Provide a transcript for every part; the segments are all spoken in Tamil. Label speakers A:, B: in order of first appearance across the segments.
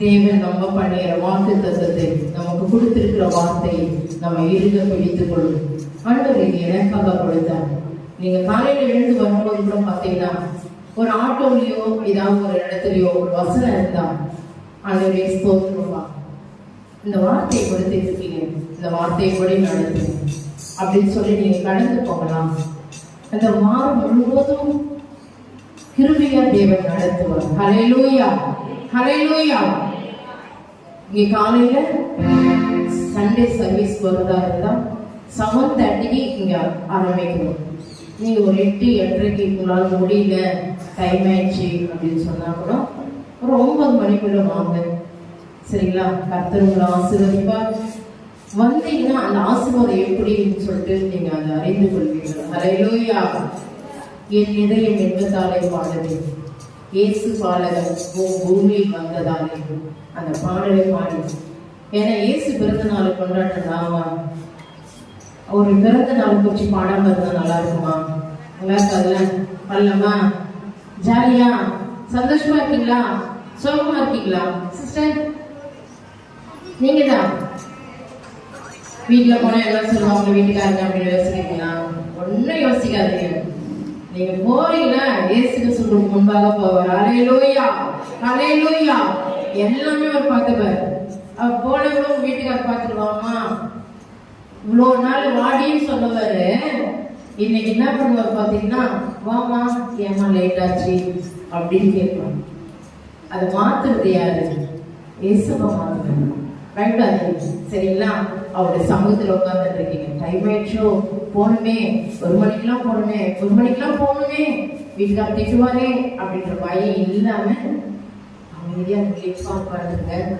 A: தேவன் நம்ம பண்ணுகிற வாக்கு தத்தத்தை நமக்கு கொடுத்திருக்கிற வார்த்தையை நம்ம இருக பிடித்துக் கொள்ளும். ஆண்டவர் இது எனக்காக கொடுத்தார் நீங்க காலையில எழுந்து வரும்போது கூட பார்த்தீங்கன்னா ஒரு ஆட்டோலையோ ஏதாவது ஒரு இடத்துலயோ ஒரு வசனம் இருந்தா ஆண்டவரே ஸ்தோத்திரமா இந்த வார்த்தையை கொடுத்து இருக்கீங்க. இந்த வார்த்தையை கூட நடத்துங்க அப்படின்னு சொல்லி நீங்க கடந்து போகலாம். அந்த வாரம் முழுவதும் கிருபியா தேவன் நடத்துவார். ஹலையிலூயா ஹலையிலூயா இங்கே காலையில சண்டே சர்வீஸ் வருதா இருந்தால் செவன் தேர்ட்டிக்கு இங்கே ஆரம்பிக்கணும். நீங்கள் ஒரு எட்டு எட்டரைக்கு உங்களால் முடியல டைம் ஆயிடுச்சு அப்படின்னு சொன்னால் கூட ஒரு ஒன்பது மணிக்குள்ள வாங்க. சரிங்களா? கர்த்தர் உங்களை ஆசீர்வதிப்பார். வந்தீங்கன்னா அந்த ஆசீர்வாதம் எப்படின்னு சொல்லிட்டு நீங்கள் அதை அறிந்து கொள்வீர்கள். ஹalleluya என் இதயம் என்பதாலே பாடுது. இயேசு பாலகர் ஓ பூமியில் வந்ததாலே அந்த பாடலை பாடி ஏன்னா இயேசு பிறந்த நாளை கொண்டாடுறதாவா ஒரு பிறந்த நாள் குறிச்சு பாடாம இருந்தா நல்லா இருக்குமா? நல்லா இருக்காதுல வரலாமா? ஜாலியா? சந்தோஷமா இருக்கீங்களா? சோகமா இருக்கீங்களா? சிஸ்டர் நீங்க தான் வீட்டுல போனா எல்லாம் சொல்லுவாங்க வீட்டுக்காரங்க அப்படின்னு யோசிக்கிறீங்களா? ஒன்னும் யோசிக்காதீங்க. நீங்க போறீங்கன்னா இயேசு கிறிஸ்துவுக்கு முன்பாக போவார். அலையலூயா அலையலூயா எல்லாமே அவர் பார்த்துப்பார். அவர் போனவங்களும் வீட்டுக்கார பார்த்துருவாமா? இவ்வளோ நாள் வாடின்னு சொன்னவர். இன்னைக்கு என்ன பண்ணுவார் பார்த்தீங்கன்னா வாமா ஏமா லேட் ஆச்சு அப்படின்னு கேட்பாங்க அதை மாத்துறது யாரு? இயேசுவை மாத்துறாங்க பயப்படாதீங்க சரிங்களா? அவருடைய சமூகத்தில் உட்காந்துட்டு இருக்கீங்க டைம் ஆயிடுச்சோ? போகணுமே. ஒரு மணிக்கெல்லாம் போகணுமே. ஒரு மணிக்கெல்லாம் போகணுமே. வீட்டுக்கார திட்டுவாரே அப்படின்ற பயம் இல்லாம அமைதியா கிளிப்பா உட்காந்துங்க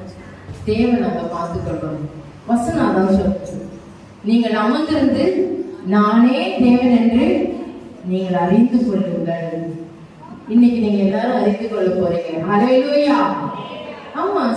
A: தேவை நம்ம பார்த்துக்கொள்ளணும். வசனம் அதான் சொல்லுது. நீங்கள் அமர்ந்திருந்து நானே தேவன் என்று நீங்கள் அறிந்து கொள்ளுங்கள். இன்னைக்கு நீங்க எல்லாரும் அறிந்து கொள்ள போறீங்க. அலையிலூயா ஆமா.